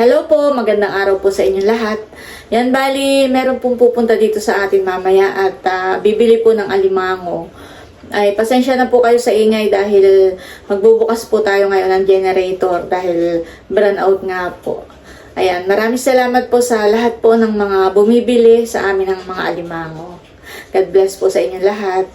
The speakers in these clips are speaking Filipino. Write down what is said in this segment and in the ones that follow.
Hello po, magandang araw po sa inyong lahat. Yan, bali, meron pong pupunta dito sa atin mamaya at ah, bibili po ng alimango. Ay, pasensya na po kayo sa ingay dahil magbubukas po tayo ngayon ng generator dahil brand out nga po. Ayan, maraming salamat po sa lahat po ng mga bumibili sa amin ng mga alimango. God bless po sa inyong lahat.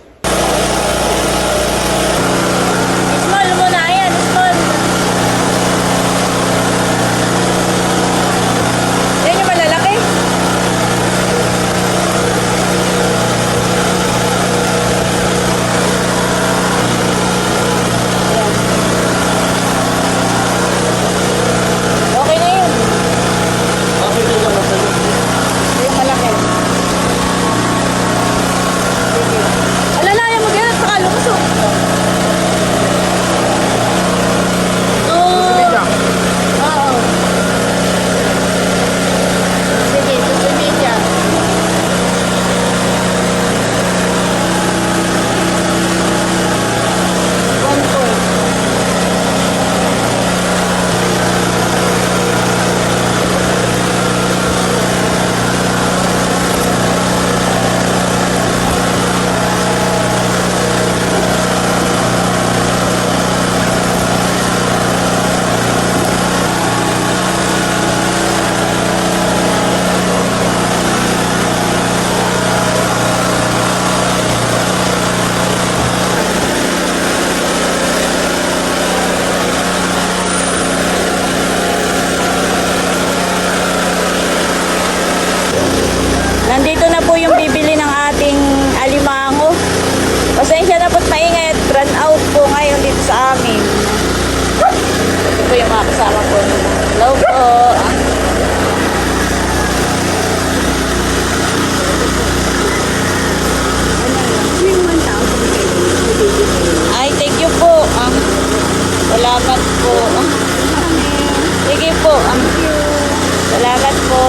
Po. Ah, salamat po.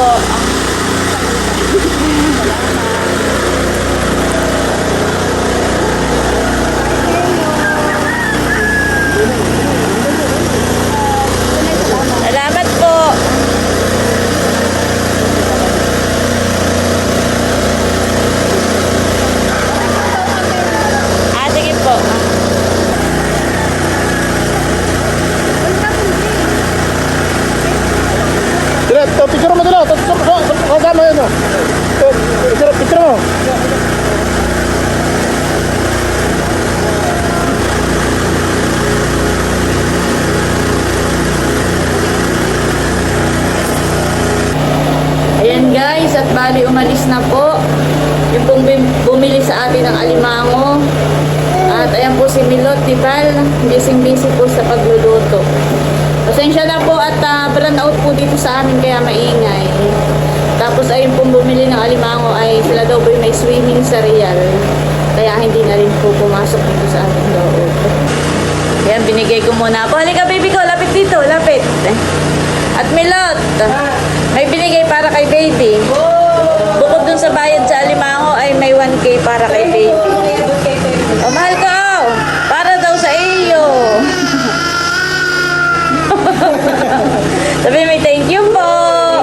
Salamat po. Ah, sige po. Tira, to, picture mo dala. To, to, to, kasama yun. oh. To, Picture, picture mo. Ayan guys, at bali umalis na po. Yung pong bumili sa atin ng alimango. At ayan po si Milot Tipal, busy busy po sa pagluluto. Pasensya na po at uh, brand out po dito sa amin kaya maingay. Tapos ayun pong bumili ng alimango ay sila daw po may swimming sa Real. Kaya hindi na rin po pumasok dito sa ating loob. Ayan, binigay ko muna po. Halika baby ko, lapit dito, lapit. At Milot, may binigay para kay baby. Bukod dun sa bayad sa alimango ay may 1K para kay baby. O mahal ko, para daw sa iyo. Sabi may thank you po.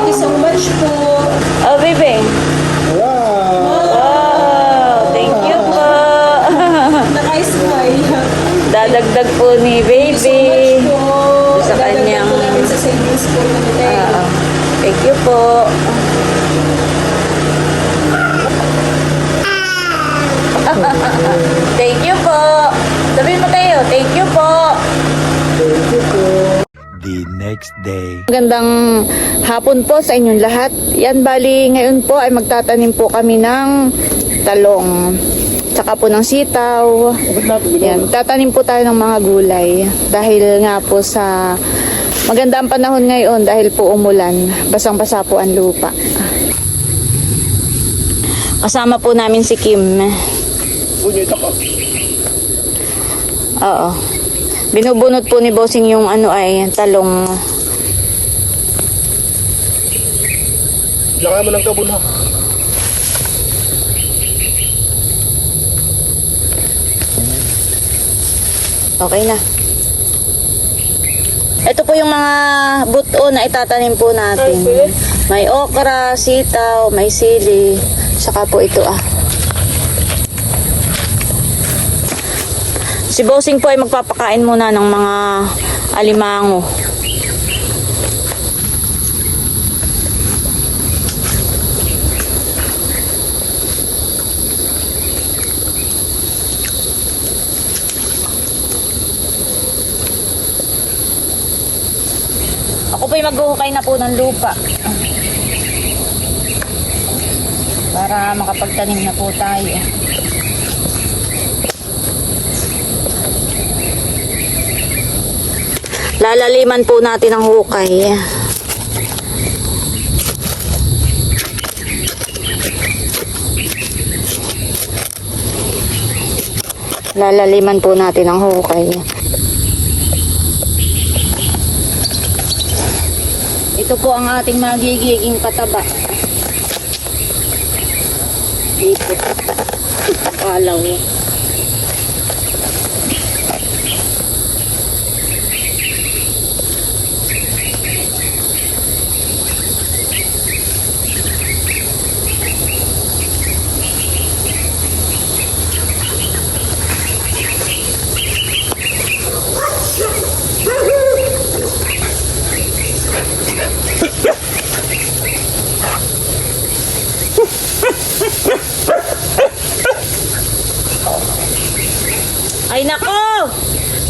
Thank you so much po. Oh, baby. Dadagdag po ni baby. Sa kanyang- po namin sa savings po. Oo. Thank you po. thank you po. Sabihin mo tayo, thank you po. the next day. Magandang hapon po sa inyong lahat. Yan bali ngayon po ay magtatanim po kami ng talong. Tsaka po ng sitaw. Yan, tatanim po tayo ng mga gulay. Dahil nga po sa maganda ang panahon ngayon dahil po umulan. Basang-basa po ang lupa. Kasama po namin si Kim. Oo. Binubunot po ni Bossing yung ano ay talong. Laka mo ng kabun ha. Okay na. Ito po yung mga buto na itatanim po natin. Okay. May okra, sitaw, may sili, saka po ito ah. Si Bossing po ay magpapakain muna ng mga alimango. Ako po'y maghuhukay na po ng lupa. Para makapagtanim na po tayo. Lalaliman po natin ang hukay. Lalaliman po natin ang hukay. Ito po ang ating magiging pataba. Ipot. Palaw. Ay nako!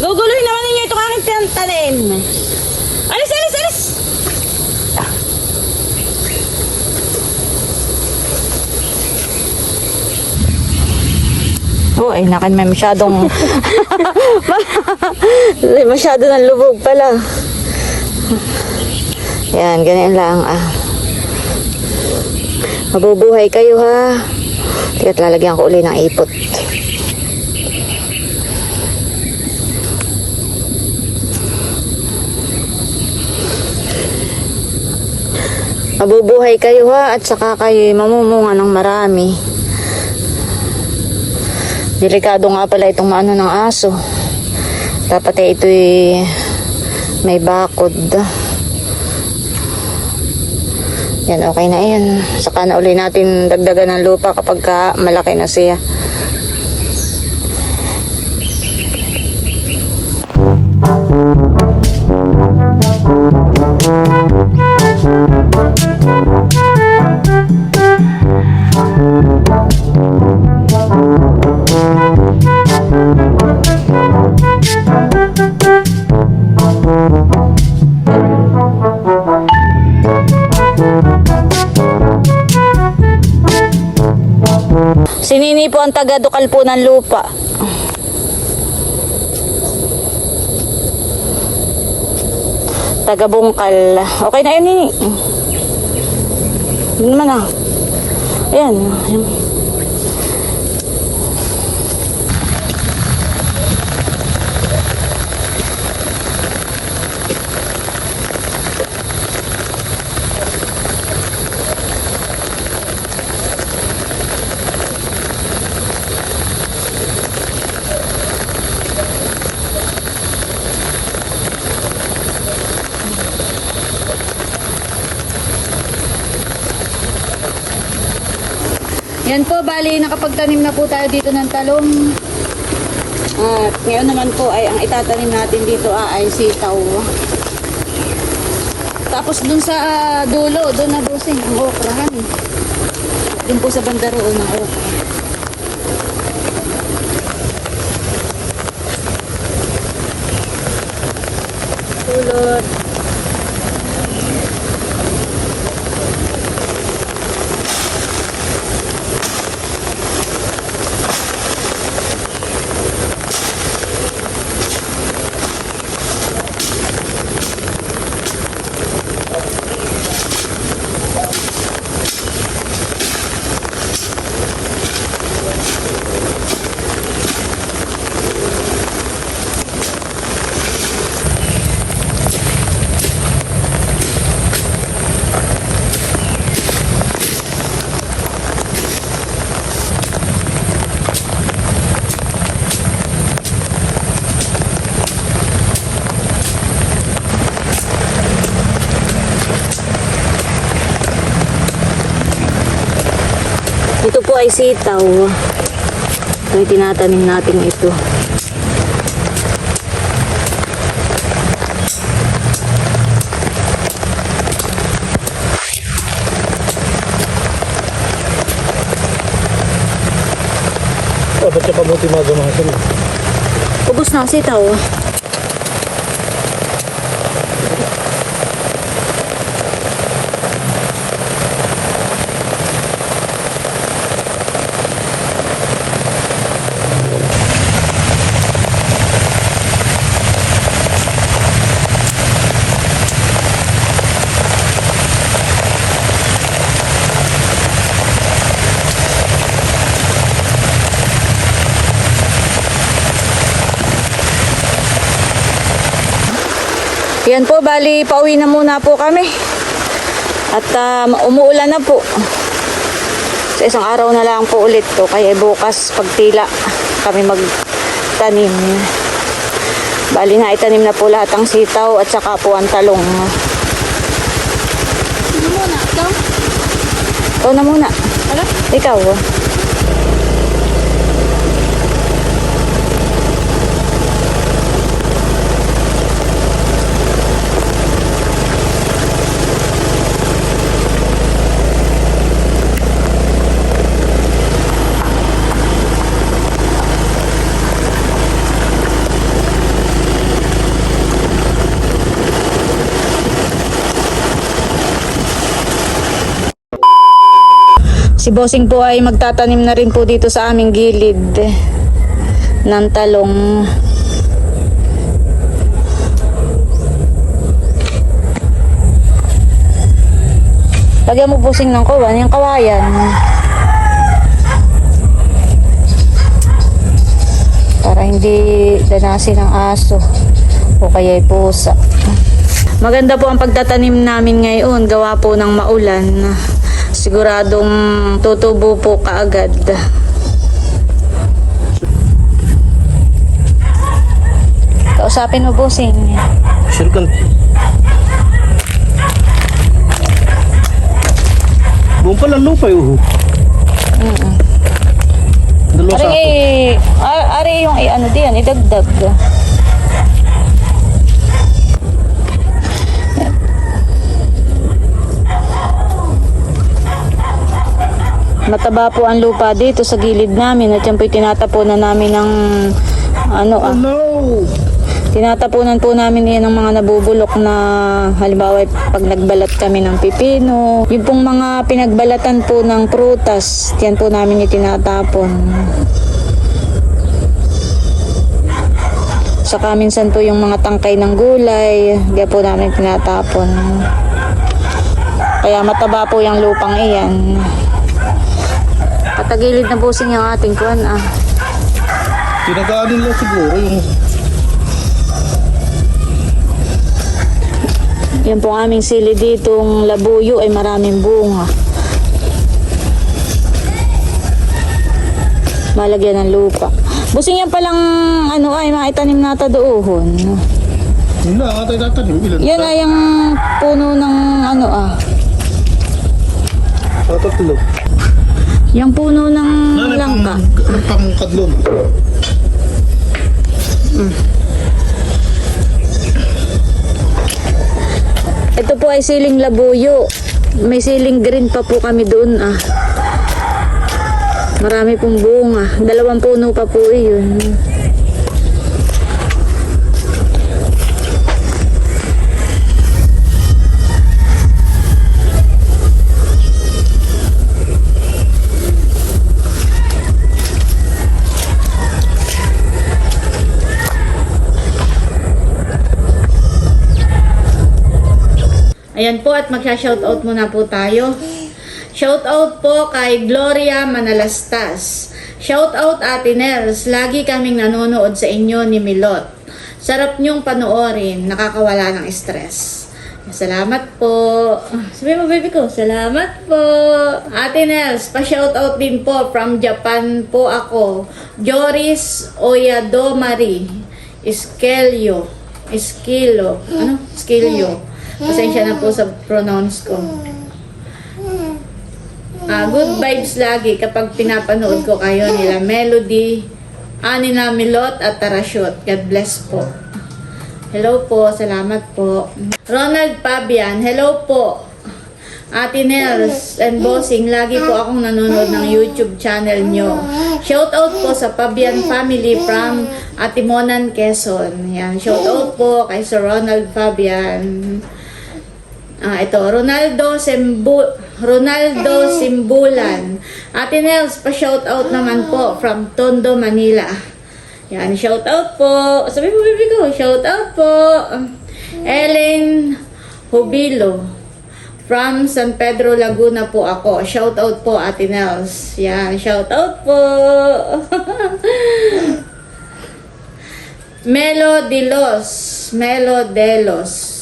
Guguluhin naman ninyo itong aking tan- tanim. Alis, alis, alis! Oh, ay nakan may masyadong masyado ng lubog pala. Yan, ganyan lang ah. Mabubuhay kayo ha. Tigat lalagyan ko uli ng ipot. Mabubuhay kayo ha at saka kayo mamumunga ng marami. Delikado nga pala itong maano ng aso. Dapat eh ito'y may bakod. Yan, okay na yan. Saka na uli natin dagdagan ng lupa kapag ka malaki na siya. Sinini po ang taga-dukal po ng lupa. Taga-bungkal. Okay na yun, Nini. Yun naman ah. Ayan. ayan. Yan po, bali nakapagtanim na po tayo dito ng talong. At ngayon naman po ay ang itatanim natin dito ah, ay sitaw. Tapos dun sa ah, dulo, dun na busing ang okrahan. Dun po sa banda roon ng okra. Tulot. Ay sitaw. Ay tinatanim natin ito. Oh, ba't siya pabuti mga gamahan sila? Ubus na ang sitaw. Yan po, bali pauwi na muna po kami. At um, umuulan na po. Sa isang araw na lang po ulit to. Kaya bukas pagtila kami magtanim. Bali na itanim na po lahat ang sitaw at saka po ang talong. Sino muna? Ikaw? Ikaw na muna. Ano? Ikaw. Si Bossing po ay magtatanim na rin po dito sa aming gilid ng talong. Lagyan mo Bossing ng kawan, yung kawayan. Para hindi danasin ng aso o kaya pusa. Maganda po ang pagtatanim namin ngayon. Gawa po ng maulan. Siguradong tutubo po kaagad. Kausapin mo, bossing. Sure ka. Buong pala lupa yun. Dalawa sa Ari, ari yung i- ano diyan, idagdag. Mataba po ang lupa dito sa gilid namin at yan po'y tinatapunan namin ng ano ah, No! Tinatapunan po namin yan ng mga nabubulok na halimbawa pag nagbalat kami ng pipino. Yung pong mga pinagbalatan po ng prutas, yan po namin itinatapon. Saka minsan po yung mga tangkay ng gulay, yan po namin tinatapon. Kaya mataba po yung lupang iyan. Patagilid na busing yung ating kuwan ah. Tinagaan nila siguro yung Yan po aming sili ditong labuyo ay maraming bunga. Malagyan ng lupa. Busing yan palang ano ay maitanim nata. Yun na, atay tatanim. Ilan? Yan ay ang puno ng ano ah. Ah, tatlo. Yung puno ng Ano langka. pang, ano pang kadlong? Ito po ay siling labuyo. May siling green pa po kami doon ah. Marami pong bunga. Dalawang puno pa po iyon. Ayan po at magsha-shoutout muna po tayo. Shoutout po kay Gloria Manalastas. Shoutout Ate Nels. Lagi kaming nanonood sa inyo ni Milot. Sarap niyong panoorin. Nakakawala ng stress. Salamat po. Sabi mo, baby ko, salamat po. Ate Nels, pa-shoutout din po from Japan po ako. Joris Oyadomari. Iskelio. Iskilo. Ano? Iskilio. Pasensya na po sa pronounce ko. Ah, good vibes lagi kapag pinapanood ko kayo nila Melody, Anina Milot at Tarashot. God bless po. Hello po, salamat po. Ronald Pabian, hello po. Ate Nels and Bossing, lagi po akong nanonood ng YouTube channel nyo. Shout out po sa Pabian family from Atimonan, Quezon. Yan, shout out po kay Sir Ronald Fabian. Ah, ito, Ronaldo Sembu Ronaldo Simbulan. Ate Nels, pa-shout out naman po from Tondo, Manila. Yan, shout out po. Sabi mo, baby ko, shout out po. Ellen Hubilo. From San Pedro, Laguna po ako. Shout out po, Ate Nels. Yan, shout out po. Melo de los. Melo de los.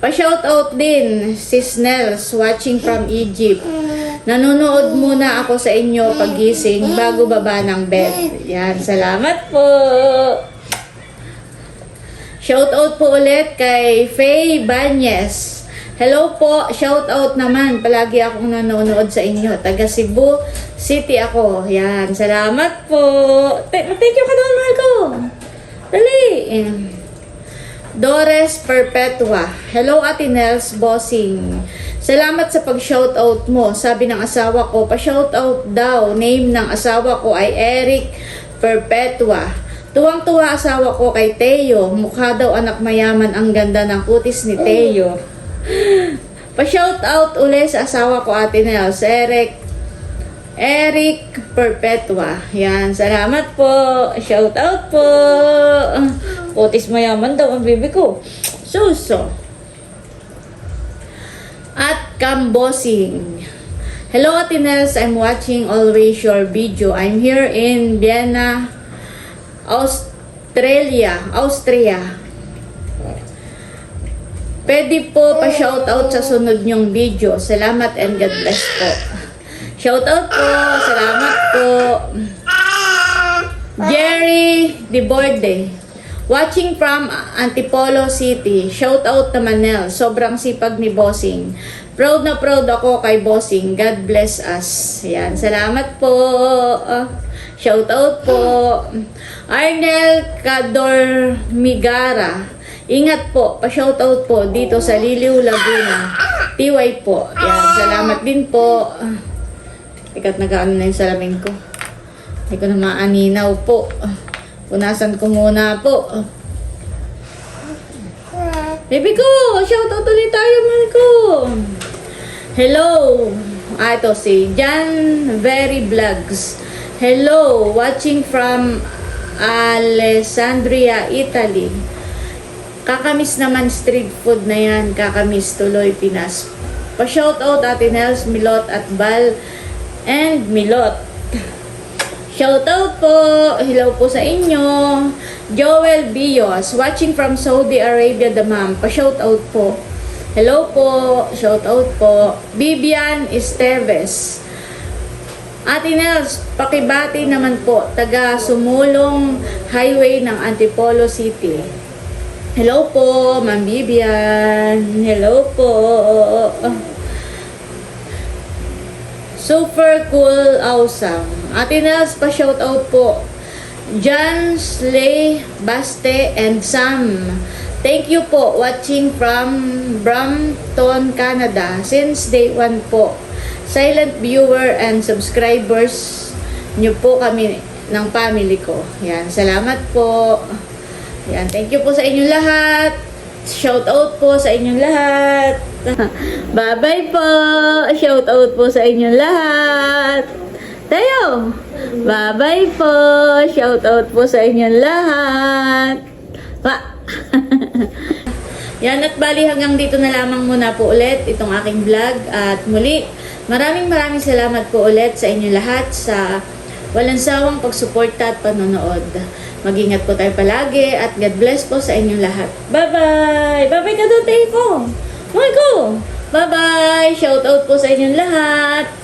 Pa-shout out din, Sis Nels, watching from Egypt. Nanonood muna ako sa inyo pagising bago baba ng bed. Yan, salamat po. Shout out po ulit kay Faye Banyes. Hello po, shout out naman. Palagi akong nanonood sa inyo. Taga Cebu City ako. Yan, salamat po. Th- Thank you ka naman, mahal ko. Dali. Dores Perpetua. Hello, Ate Nels Bossing. Salamat sa pag-shoutout mo. Sabi ng asawa ko, pa-shoutout daw. Name ng asawa ko ay Eric Perpetua. Tuwang-tuwa asawa ko kay Teo. Mukha daw anak mayaman ang ganda ng kutis ni Teo. Pa-shoutout uli sa asawa ko, Ate Nels. Eric Eric Perpetua. Yan, salamat po. Shout out po. Putis mayaman daw ang baby ko. Suso. At Kambosing. Hello, Ate Nels. I'm watching always your video. I'm here in Vienna, Australia. Austria. Pwede po pa-shoutout sa sunod nyong video. Salamat and God bless po. Shoutout po. Salamat po. Jerry Deborde. Watching from Antipolo City. Shoutout naman Nel. Sobrang sipag ni Bossing. Proud na proud ako kay Bossing. God bless us. Yan. Salamat po. Ah, Shoutout po. Arnel Cador Migara. Ingat po. Pa-shoutout po dito sa Liliw, Laguna. Tiway po. Yan. Salamat din po. Ikat nag-ano na yung salamin ko. Hindi ko na maaninaw po. Punasan ko muna po. Baby ko, shoutout ulit tayo, mahal ko. Hello. Ah, ito si Jan Very Vlogs. Hello, watching from Alessandria, Italy. Kakamis naman street food na yan. Kakamis tuloy Pinas. Pa-shoutout Ate Nels, Milot at Bal and Milot. Shoutout po! Hello po sa inyo! Joel Bios, watching from Saudi Arabia, Damam. Pa-shoutout po. Hello po! Shoutout po. Bibian Esteves. Ate Nels, pakibati naman po. Taga Sumulong Highway ng Antipolo City. Hello po, Ma'am Bibian. Hello po. Super cool, awesome. Ate Nels, pa-shoutout po. John Slay, Baste, and Sam. Thank you po watching from Brampton, Canada. Since day one po. Silent viewer and subscribers nyo po kami ng family ko. Yan, salamat po. Yan, thank you po sa inyong lahat. Shout out po sa inyong lahat. Bye-bye po. Shout out po sa inyong lahat. Tayo. Bye-bye po. Shout out po sa inyong lahat. Pa. Yan at bali hanggang dito na lamang muna po ulit itong aking vlog at muli maraming maraming salamat po ulit sa inyo lahat sa walang sawang pagsuporta at panonood. Mag-ingat po tayo palagi at God bless po sa inyong lahat. Bye-bye! Bye-bye ka doon, ko! Ko! Bye-bye! Shout out po sa inyong lahat!